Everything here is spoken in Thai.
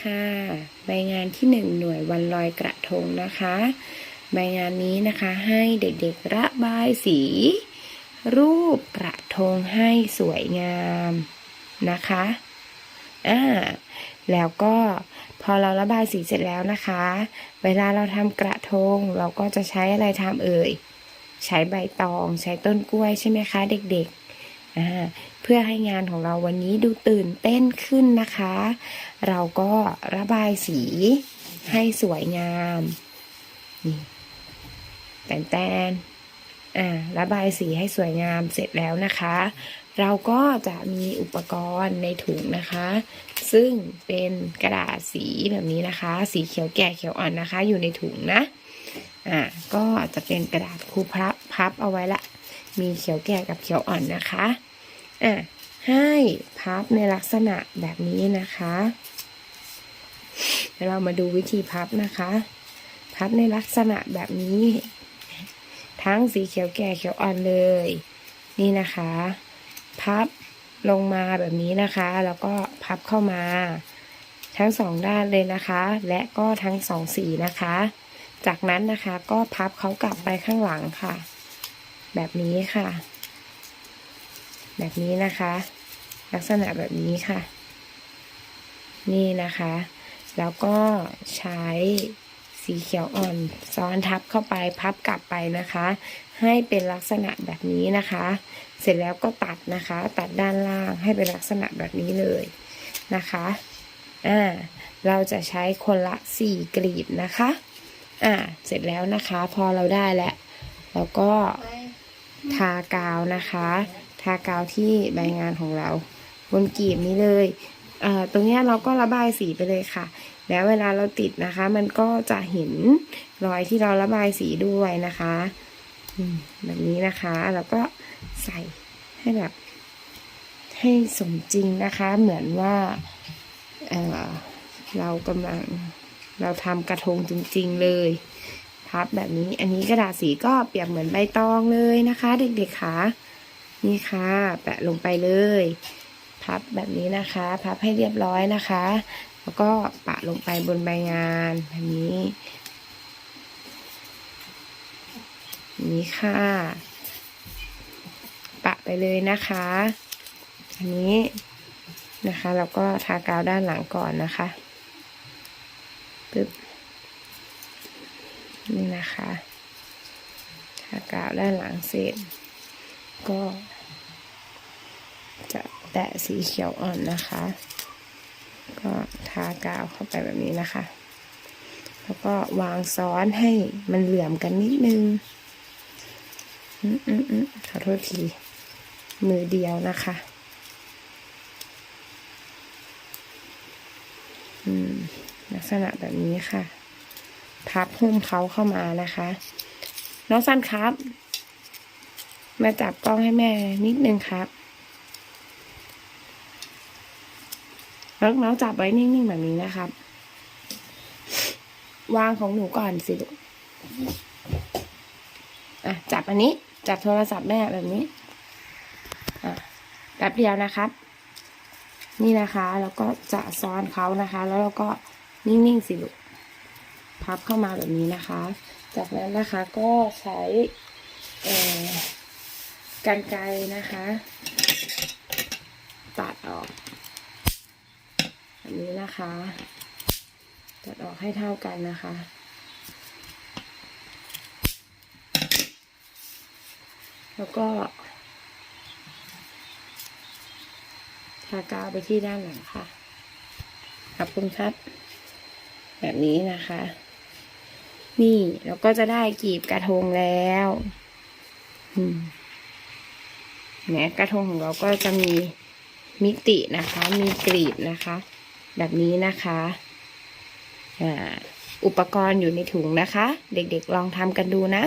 ค่ะ ใบงานที่หนึ่งหน่วยวันลอยกระทงนะคะ ใบงานนี้นะคะให้เด็กๆระบายสี รูปกระทงให้สวยงามนะคะอ่าแล้วก็พอเราระบายสีเสร็จแล้วนะคะ เวลาเราทำกระทงเราก็จะใช้อะไรทำเอ่ย ใช้ใบตองใช้ต้นกล้วยใช่ไหมคะ เด็กๆ เพื่อให้งานของเราวันนี้ดูตื่นเต้นขึ้นนะคะ เราก็ระบายสีให้สวยงามนี่แตนแตนอ่าระบายสีให้สวยงามเสร็จแล้วนะคะ เราก็จะมีอุปกรณ์ในถุงนะคะ ซึ่งเป็นกระดาษสีแบบนี้นะคะ สีเขียวแก่เขียวอ่อนนะคะ อยู่ในถุงนะอ่าก็จะเป็นกระดาษคูพับพับเอาไว้ละ มีเขียวแก่กับเขียวอ่อนนะคะอ่าให้พับในลักษณะแบบนี้นะคะเดี๋ยวเรามาดูวิธีพับนะคะ พับในลักษณะแบบนี้ ทั้งสีเขียวแก่เขียวอ่อนเลย นี่นะคะ พับลงมาแบบนี้นะคะ แล้วก็พับเข้ามา ทั้งสองด้านเลยนะคะ และก็ทั้งสองสีนะคะ จากนั้นนะคะก็พับเขากลับไปข้างหลังค่ะ แบบนี้ค่ะ แบบนี้นะคะ ลักษณะแบบนี้ค่ะ นี่นะคะ แล้วก็ใช้สีเขียวอ่อนซ้อนทับเข้าไปพับกลับไปนะคะ ให้เป็นลักษณะแบบนี้นะคะ เสร็จแล้วก็ตัดนะคะ ตัดด้านล่างให้เป็นลักษณะแบบนี้เลยนะคะอ่าเราจะใช้คนละสี่กลีบนะคะอ่าเสร็จแล้วนะคะ พอเราได้แล้วแล้วก็ ทากาวนะคะ ทากาวที่ใบงานของเรา บนกีบนี้เลยเตรงนี้เราก็ระบายสีไปเลยค่ะ แล้วเวลาเราติดนะคะ มันก็จะเห็นรอยที่เราระบายสีด้วยนะคะแบบนี้นะคะแล้วก็ใส่ให้แบบ ให้สมจริงนะคะ เหมือนว่าเเรากำลังเราทำกระทงจริง ๆ เลย พับแบบนี้ อันนี้กระดาษสีก็เปรียบเหมือนใบตองเลยนะคะ เด็กๆค่ะนี่ค่ะ แปะลงไปเลย พับแบบนี้นะคะ พับให้เรียบร้อยนะคะ แล้วก็ปะลงไปบนใบงานแบบนี้นี้ค่ะ ปะไปเลยนะคะ อันนี้นะคะแล้วก็ทากาวด้านหลังก่อนนะคะปึ๊บ นี่นะคะทากาวด้านหลังเสร็จก็จะแตะสีเขียวอ่อนนะคะ ก็ทากาวเข้าไปแบบนี้นะคะ แล้วก็วางซ้อนให้มันเหลื่อมกันนิดนึงอืมอืมอืมขอโทษที มือเดียวนะคะ อืม ลักษณะแบบนี้ค่ะ พับหุ้มเขาเข้ามานะคะ น้องสันครับ มาจับกล้องให้แม่นิดนึงครับแล้วน้องจับไว้นิ่งๆแบบนี้นะครับ วางของหนูก่อนสิลูกอะจับอันนี้ จับโทรศัพท์แม่แบบนี้ อะแป๊บเดียวนะครับ นี่นะคะ แล้วก็จะซ้อนเขานะคะ แล้วเราก็นิ่งๆสิลูก พับเข้ามาแบบนี้นะคะ จากนั้นนะคะก็ใช้กันไกรนะคะ ตัดออกแบบนี้นะคะ ตัดออกให้เท่ากันนะคะแล้วก็ทากาวไปที่ด้านหลังค่ะขอบคุณครับแบบนี้นะคะ นี่เราก็จะได้กีบกระทงแล้วอืมเนี่ยกระทงของเราก็จะมีมิตินะคะ มีกลีบนะคะ แบบนี้นะคะอ่าอุปกรณ์อยู่ในถุงนะคะ เด็กๆลองทำกันดูนะ